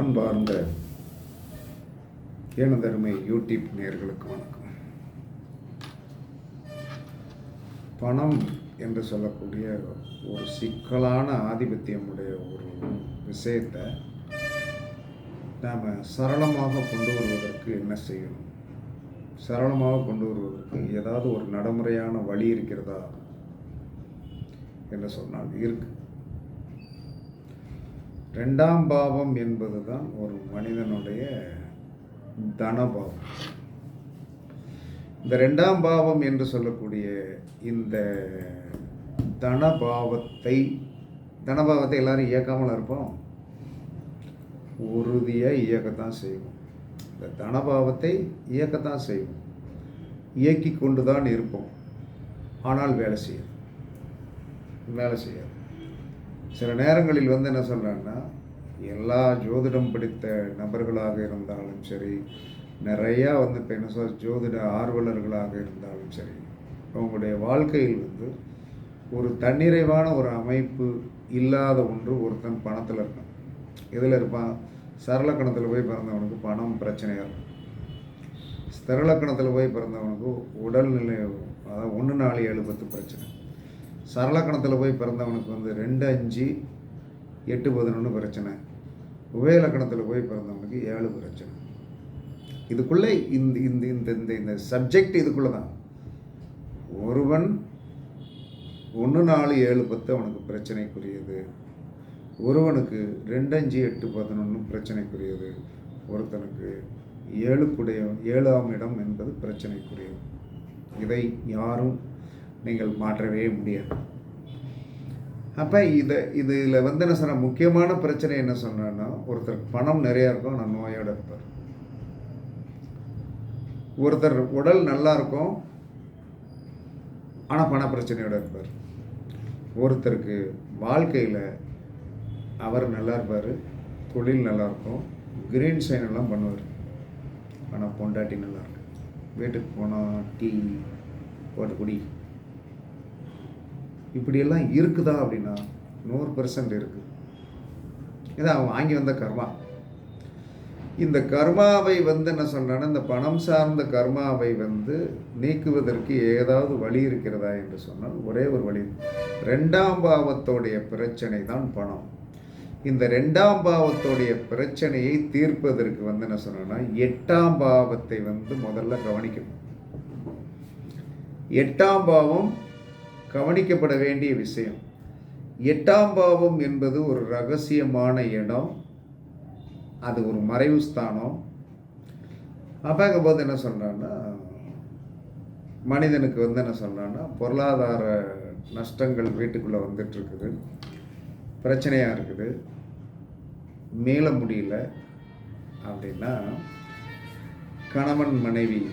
அன்பார்ந்த எனதருமை யூடியூப் நேர்களுக்கு வணக்கம். பணம் என்று சொல்லக்கூடிய ஒரு சிக்கலான ஆதிபத்தியமுடைய ஒரு விஷயத்தை நாம் சரளமாக கொண்டு வருவதற்கு என்ன செய்யணும்? சரளமாக கொண்டு வருவதற்கு ஏதாவது ஒரு நடைமுறையான வழி இருக்கிறதா? என்று சொன்னால் இருக்குது ரெண்டாம் பாவம் என்பது தான் ஒரு மனிதனுடைய தனபாவம். இந்த ரெண்டாம் பாவம் என்று சொல்லக்கூடிய இந்த தனபாவத்தை தனபாவத்தை எல்லாரும் இயக்காமல் இருப்போம். உறுதியாக இயக்கத்தான் செய்வோம். இந்த தனபாவத்தை இயக்கத்தான் செய்வோம். இயக்கி கொண்டு தான் இருப்போம். ஆனால் வேலை செய்யாது. வேலை செய்யாது. சில நேரங்களில் வந்து என்ன சொல்கிறாங்கன்னா எல்லா ஜோதிடம் படித்த நபர்களாக இருந்தாலும் சரி நிறையா வந்து இப்போ என்ன சொல் ஜோதிட ஆர்வலர்களாக இருந்தாலும் சரி அவங்களுடைய வாழ்க்கையில் வந்து ஒரு தன்னிறைவான ஒரு அமைப்பு இல்லாத ஒன்று ஒருத்தன் பணத்தில் இருக்கான். இதில் இருப்பான்? சரளக்கணத்தில் போய் பிறந்தவனுக்கு பணம் பிரச்சனையாக இருக்கும். ஸ்திரலக்கணத்தில் போய் பிறந்தவனுக்கு உடல்நிலை அதாவது ஒன்று நாலு எழுபத்து பிரச்சனை. சரளக்கணத்தில் போய் பிறந்தவனுக்கு வந்து ரெண்டு அஞ்சு எட்டு பதினொன்று பிரச்சனை. உபயலக்கணத்தில் போய் பிறந்தவனுக்கு ஏழு பிரச்சனை. இதுக்குள்ளே இந்த இந்த இந்த இந்த இந்த சப்ஜெக்ட் இதுக்குள்ளே தான் ஒருவன் ஒன்று நாலு ஏழு பத்து அவனுக்கு பிரச்சனைக்குரியது. ஒருவனுக்கு ரெண்டு அஞ்சு எட்டு பதினொன்று பிரச்சனைக்குரியது. ஒருத்தனுக்கு ஏழுக்குடைய ஏழாம் இடம் என்பது பிரச்சனைக்குரியது. இதை யாரும் நீங்கள் மாற்றவே முடியாது. அப்போ இதை இதில் வந்து என்ன சொன்ன முக்கியமான பிரச்சனை என்ன சொன்னேன்னா ஒருத்தர் பணம் நிறையா இருக்கும் நான் நோயோடு இருப்பார் ஒருத்தர் உடல் நல்லா இருக்கும் ஆனால் பண பிரச்சனையோடு இருப்பார். ஒருத்தருக்கு வாழ்க்கையில் அவர் நல்லா இருப்பார் தொழில் நல்லா இருக்கும் கிரீன் சைன் எல்லாம் பண்ணுவார். ஆனால் பொண்டாட்டி நல்லாயிருக்கு வீட்டுக்கு போனால் டீ போட்டு குடி. இப்படியெல்லாம் இருக்குதா அப்படின்னா நூறு பெர்சன்ட் இருக்குது இது அவன் வாங்கி வந்த கர்மா. இந்த கர்மாவை வந்து என்ன சொன்னான்னா இந்த பணம் சார்ந்த கர்மாவை வந்து நீக்குவதற்கு ஏதாவது வழி இருக்கிறதா என்று சொன்னால் ஒரே ஒரு வழி. ரெண்டாம் பாவத்தோடைய பிரச்சனை தான் பணம். இந்த ரெண்டாம் பாவத்தோடைய பிரச்சனையை தீர்ப்பதற்கு வந்து என்ன சொன்னோன்னா எட்டாம் பாவத்தை வந்து முதல்ல கவனிக்கணும். எட்டாம் பாவம் கவனிக்கப்பட வேண்டிய விஷயம். எட்டாம் பாவம் என்பது ஒரு ரகசியமான இடம். அது ஒரு மறைவு ஸ்தானம். அப்போங்கும்போது என்ன சொல்கிறான்னா மனிதனுக்கு வந்து என்ன சொல்கிறான்னா பொருளாதார நஷ்டங்கள் வீட்டுக்குள்ளே வந்துட்டுருக்குது. பிரச்சனையாக இருக்குது. மேல முடியல. அப்படின்னா கணவன் மனைவி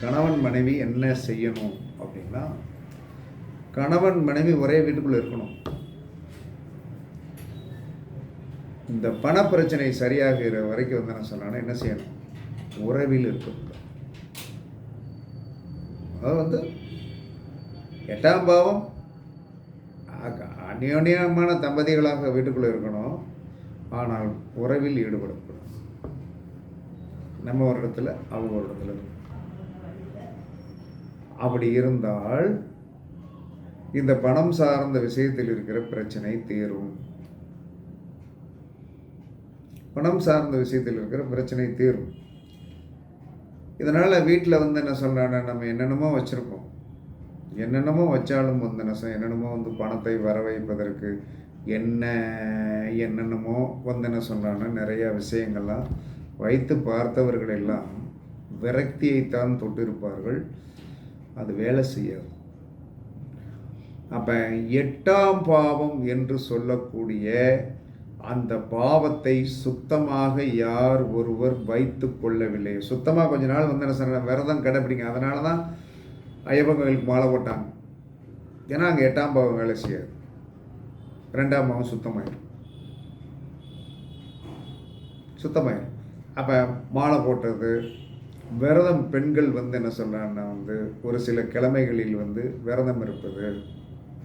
கணவன் மனைவி என்ன செய்யணும் அப்படின்னா கணவன் மனைவி ஒரே வீட்டுக்குள்ளே இருக்கணும். இந்த பண பிரச்சனை சரியாகிற வரைக்கும் வந்து என்ன சொன்னான்னா என்ன செய்யணும்? உறவில் இருக்கணும். அது வந்து எட்டாம் பாவம் அந்யோன்யமான தம்பதிகளாக வீட்டுக்குள்ளே இருக்கணும். ஆனால் உறவில் ஈடுபடக்கூடாது. நம்ம ஒரு இடத்துல அவங்க ஒரு இடத்துல அப்படி இருந்தால் இந்த பணம் சார்ந்த விஷயத்தில் இருக்கிற பிரச்சனை தீரும். பணம் சார்ந்த விஷயத்தில் இருக்கிற பிரச்சனை தீரும். இதனால் வீட்டில் வந்து என்ன சொல்கிறாங்க நம்ம என்னென்னமோ வச்சுருக்கோம் என்னென்னமோ வச்சாலும் வந்து என்ன என்னென்னமோ வந்து பணத்தை வர வைப்பதற்கு என்ன என்னென்னமோ வந்து என்ன சொல்கிறாங்கன்னா நிறையா விஷயங்கள்லாம் வைத்து பார்த்தவர்கள் எல்லாம் விரக்தியைத்தான் தொட்டிருப்பார்கள். அது வேலை செய்யாது. அப்போ எட்டாம் பாவம் என்று சொல்லக்கூடிய அந்த பாவத்தை சுத்தமாக யார் ஒருவர் வைத்து கொள்ளவில்லை. சுத்தமாக கொஞ்ச நாள் வந்து என்ன சொன்ன விரதம் கடைப்பிடிங்க அதனால தான் ஐயப்பன் கோயிலுக்கு மாலை போட்டாங்க. ஏன்னா அங்கே எட்டாம் பாவம் வேலை செய்யாது. ரெண்டாம் பாவம் சுத்தமாயிடும் சுத்தமாயிடும் அப்போ மாலை போட்டது. விரதம் பெண்கள் வந்து என்ன சொல்கிறாங்கன்னா வந்து ஒரு சில கிழமைகளில் வந்து விரதம் இருப்பது.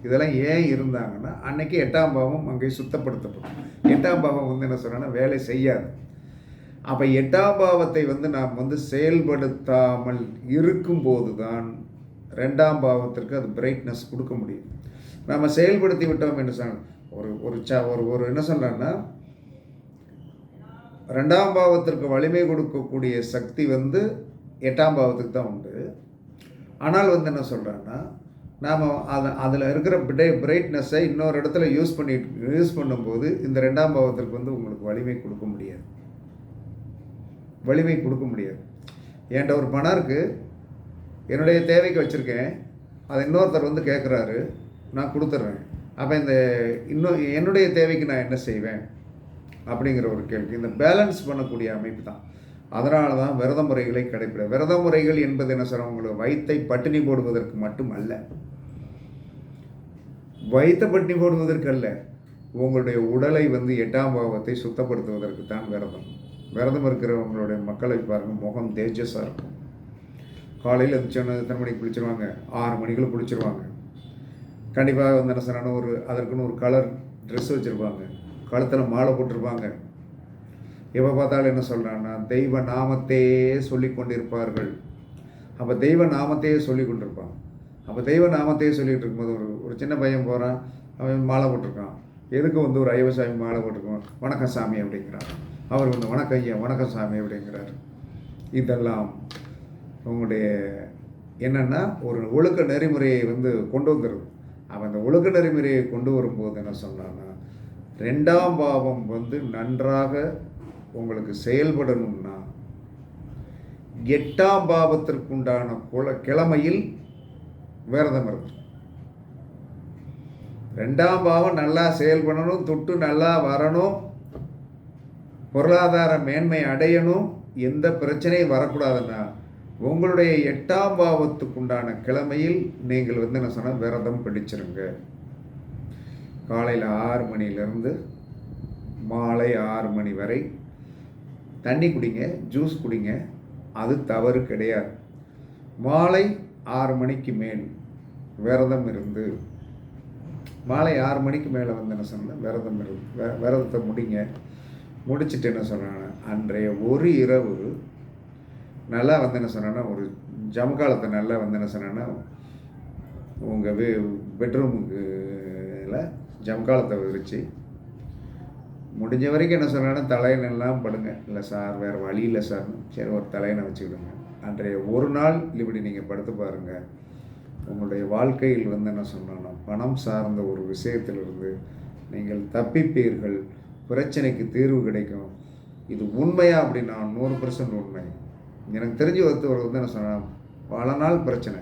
இதெல்லாம் ஏன் இருந்தாங்கன்னா அன்னைக்கு எட்டாம் பாவம் அங்கே சுத்தப்படுத்தப்படும். எட்டாம் பாவம் வந்து என்ன சொல்கிறேன்னா வேலை செய்யாது. அப்போ எட்டாம் பாவத்தை வந்து நாம் வந்து செயல்படுத்தாமல் இருக்கும்போது தான் ரெண்டாம் பாவத்திற்கு அது பிரைட்னஸ் கொடுக்க முடியும். நம்ம செயல்படுத்தி விட்டோம் என்ன சொன்ன ஒரு ஒரு ச ஒரு ஒரு என்ன சொல்கிறேன்னா ரெண்டாம் பாவத்திற்கு வலிமை கொடுக்கக்கூடிய சக்தி வந்து எட்டாம் பாவத்துக்கு தான் உண்டு. ஆனால் வந்து என்ன சொல்கிறேன்னா நாம் அதை அதில் இருக்கிற பிடை பிரைட்னஸை இன்னொரு இடத்துல யூஸ் பண்ணி யூஸ் பண்ணும்போது இந்த ரெண்டாம் பாவத்திற்கு வந்து உங்களுக்கு வலிமை கொடுக்க முடியாது. வலிமை கொடுக்க முடியாது. என்கிட்ட ஒரு பணம் இருக்குது என்னுடைய தேவைக்கு வச்சுருக்கேன் அதை இன்னொருத்தர் வந்து கேட்குறாரு நான் கொடுத்துட்றேன் அப்போ இந்த இன்னும் என்னுடைய தேவைக்கு நான் என்ன செய்வேன்? அப்படிங்கிற ஒரு கேள்வி. இந்த பேலன்ஸ் பண்ணக்கூடிய அமைப்பு தான். அதனால தான் விரத முறைகளை கடைப்பிட. விரத முறைகள் என்பது என்ன சொல்கிறோம் உங்களுக்கு வயிற்றை பட்டினி போடுவதற்கு மட்டும் அல்ல வயிற்ற பட்டினி போடுவதற்கு அல்ல உங்களுடைய உடலை வந்து எட்டாம் பாவத்தை சுத்தப்படுத்துவதற்கு தான் விரதம். விரதம் இருக்கிறவங்களுடைய மக்களை பாருங்கள் முகம் தேஜஸாக இருக்கும். காலையில் எழுந்திரிச்சோன்னு எத்தனை மணிக்கு குளிச்சிருவாங்க? ஆறு மணிக்குள்ள குளிச்சிருவாங்க. கண்டிப்பாக வந்து என்ன சொன்னாலும் ஒரு அதற்குன்னு ஒரு கலர் ட்ரெஸ் வச்சுருப்பாங்க. கழுத்தில் மாலை போட்டிருப்பாங்க. எப்போ பார்த்தாலும் என்ன சொல்கிறான்னா தெய்வ நாமத்தையே சொல்லி கொண்டிருப்பார்கள் அப்போ தெய்வ நாமத்தையே சொல்லி கொண்டிருப்பான் அப்போ தெய்வ நாமத்தையே சொல்லிகிட்டு இருக்கும்போது ஒரு ஒரு சின்ன பையன் போகிறான் அவன் மாலை போட்டிருக்கான். எதுக்கு வந்து ஒரு ஐவசாமி மாலை போட்டிருக்கான் வணக்கம் சாமி அப்படிங்கிறான் அவர் வந்து வணக்கம் ஐயா வணக்கம் சாமி அப்படிங்கிறார். இதெல்லாம் உங்களுடைய என்னென்னா ஒரு ஒழுக்க நெறிமுறையை வந்து கொண்டு வந்துடுது அவன் அந்த ஒழுக்க நெறிமுறையை கொண்டு வரும்போது என்ன சொன்னான்னா ரெண்டாம் பாவம் வந்து நன்றாக உங்களுக்கு செயல்படணும்னா எட்டாம் பாவத்திற்குண்டான குல கிழமையில் விரதம் இருக்கும் ரெண்டாம் பாவம் நல்லா செயல்படணும் தொட்டு நல்லா வரணும் பொருளாதார மேன்மை அடையணும் எந்த பிரச்சனையும் வரக்கூடாதுன்னா உங்களுடைய எட்டாம் பாவத்துக்குண்டான கிழமையில் நீங்கள் வந்து என்ன சொன்னால் விரதம் பிடிச்சிருங்க. காலையில் ஆறு மணிலேருந்து மாலை ஆறு மணி வரை தண்ணி குடிங்க ஜூஸ் குடிங்க அது தவறு கிடையாது. மாலை ஆறு மணிக்கு மேல் விரதம் இருந்து மாலை ஆறு மணிக்கு மேலே வந்து என்ன சொன்ன விரதம் இருந்து விரதத்தை முடிங்க. முடிச்சுட்டு என்ன சொன்னாங்க? அன்றைய ஒரு இரவு நல்லா வந்து என்ன சொன்னேன்னா ஒரு ஜமகாலத்தை நல்லா வந்து என்ன சொன்னேன்னா உங்கள் வீ பெட்ரூமுக்குல ஜமகாலத்தை விரித்து முடிஞ்ச வரைக்கும் என்ன சொன்னாங்கன்னா தலையணெல்லாம் படுங்க. இல்லை சார் வேறு வழி இல்லை சார். சரி ஒரு தலையணை வச்சுக்கிடுங்க. அன்றைய ஒரு நாள் இப்படி நீங்கள் படுத்து பாருங்கள் உங்களுடைய வாழ்க்கையில் வந்து என்ன சொன்னோன்னா பணம் சார்ந்த ஒரு விஷயத்திலிருந்து நீங்கள் தப்பிப்பீர்கள். பிரச்சனைக்கு தீர்வு கிடைக்கும். இது உண்மையா அப்படின்னா நூறு பர்சன்ட் உண்மை. எனக்கு தெரிஞ்ச ஒருத்தவர் வந்து என்ன சொன்னால் பல நாள் பிரச்சனை.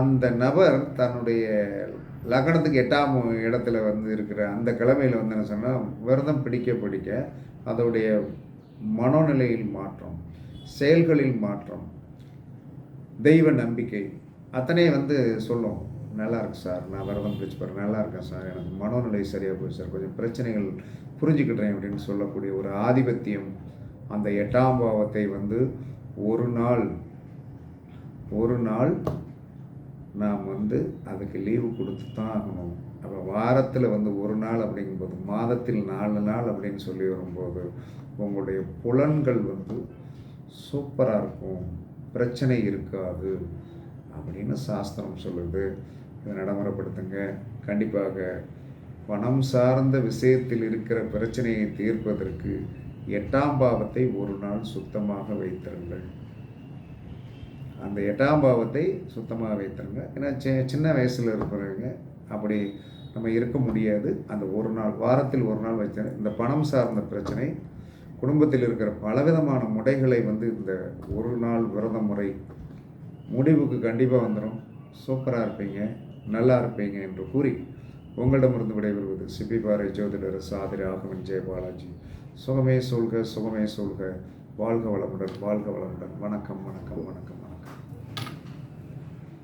அந்த நபர் தன்னுடைய லக்னத்துக்கு எட்டாம் இடத்துல வந்து இருக்கிற அந்த கிழமையில் வந்து என்ன சொன்னால் விரதம் பிடிக்க பிடிக்க அதோடைய மனோநிலையில் மாற்றம். செயல்களில் மாற்றம் தெய்வ நம்பிக்கை அத்தனை வந்து சொல்லும். நல்லா இருக்கு சார். நான் விரதம் பிடிச்சு பாருங்க. நல்லா இருக்கேன் சார். எனக்கு மனோநிலை சரியாக போய் சார். கொஞ்சம் பிரச்சனைகள் புரிஞ்சுக்கிட்டேன் அப்படின்னு சொல்லக்கூடிய ஒரு ஆதிபத்தியம் அந்த எட்டாம் பாவத்தை வந்து ஒரு நாள் ஒரு நாள் நாம் வந்து அதுக்கு லீவு கொடுத்து தான் ஆகணும். அப்போ வாரத்தில் வந்து ஒரு நாள் அப்படிங்கும்போது மாதத்தில் நாலு நாள் அப்படின்னு சொல்லி வரும்போது உங்களுடைய புலன்கள் வந்து சூப்பராக இருக்கும். பிரச்சனை இருக்காது. அப்படின்னு சாஸ்திரம் சொல்லுது. இதை நடைமுறைப்படுத்துங்க. கண்டிப்பாக பணம் சார்ந்த விஷயத்தில் இருக்கிற பிரச்சனையை தீர்ப்பதற்கு எட்டாம் பாவத்தை ஒரு நாள் சுத்தமாக வைத்திருங்கள். அந்த எட்டாம் பாவத்தை சுத்தமாக வைத்திருங்க. ஏன்னா சி- சின்ன வயசில் இருக்கிறவங்க அப்படி நம்ம இருக்க முடியாது. அந்த ஒரு நாள் வாரத்தில் ஒரு நாள் வச்சு இந்த பணம் சார்ந்த பிரச்சனை குடும்பத்தில் இருக்கிற பலவிதமான முறைகளை வந்து இந்த ஒரு நாள் விரத முறை முடிவுக்கு கண்டிப்பாக வந்துடும் சூப்பராக இருப்பீங்க நல்லா இருப்பீங்க என்று கூறி உங்களிடமிருந்து விடைபெறுவது சிபி பாறை ஜோதிடர் சாதிரி ஆகமன் ஜெயபாலாஜி சுகமே சொல்க சுகமே சொல்க வாழ்க வளமுடன் வாழ்க வளமுடன். வணக்கம் வணக்கம் வணக்கம்.